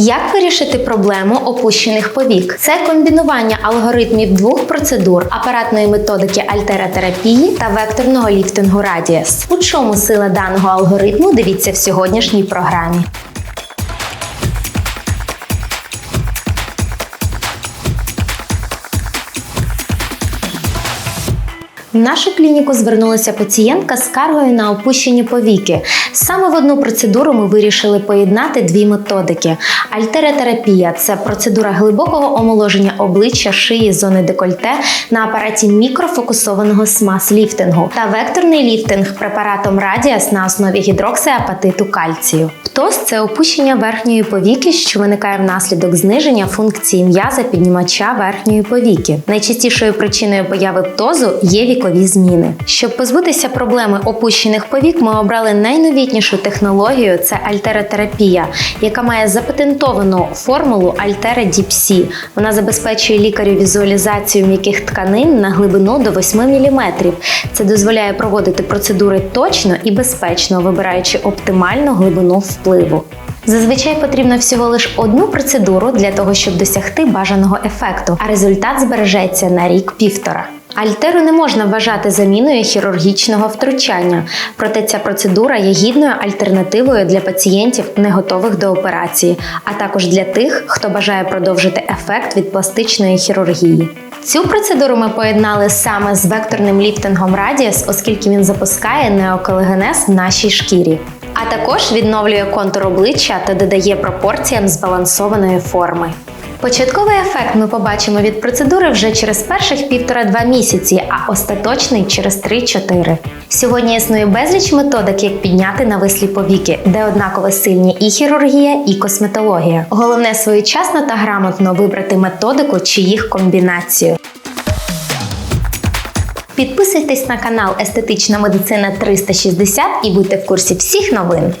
Як вирішити проблему опущених повік? Це комбінування алгоритмів двох процедур апаратної методики альтератерапії та векторного ліфтингу радіас. У чому сила даного алгоритму? Дивіться в сьогоднішній програмі. В нашу клініку звернулася пацієнтка з скаргою на опущені повіки. Саме в одну процедуру ми вирішили поєднати дві методики: альтеротерапія це процедура глибокого омоложення обличчя, шиї, зони декольте на апараті мікрофокусованого смаз-ліфтингу та векторний ліфтинг препаратом Радіас на основі гідроксиапатиту кальцію. Птоз це опущення верхньої повіки, що виникає внаслідок зниження функції м'яза піднімача верхньої повіки. Найчастішою причиною появи птозу є вікові зміні. Щоб позбутися проблеми опущених повік, ми обрали найновітнішу технологію це альтеротерапія, яка має запатентовану формулу Deep C. Вона забезпечує лікарю візуалізацію м'яких тканин на глибину до 8 мм. Це дозволяє проводити процедури точно і безпечно, вибираючи оптимальну глибину впливу. Зазвичай потрібно всього лише одну процедуру для того, щоб досягти бажаного ефекту, а результат збережеться на рік-півтора. Альтеру не можна вважати заміною хірургічного втручання, проте ця процедура є гідною альтернативою для пацієнтів, не готових до операції, а також для тих, хто бажає продовжити ефект від пластичної хірургії. Цю процедуру ми поєднали саме з векторним ліфтингом Radius, оскільки він запускає неоколагенез в нашій шкірі. А також відновлює контур обличчя та додає пропорціям збалансованої форми. Початковий ефект ми побачимо від процедури вже через перших півтора-два місяці, а остаточний через 3-4. Сьогодні існує безліч методик, як підняти навислі повіки, де однаково сильні і хірургія, і косметологія. Головне своєчасно та грамотно вибрати методику чи їх комбінацію. Підписуйтесь на канал Естетична медицина 360 і будьте в курсі всіх новин.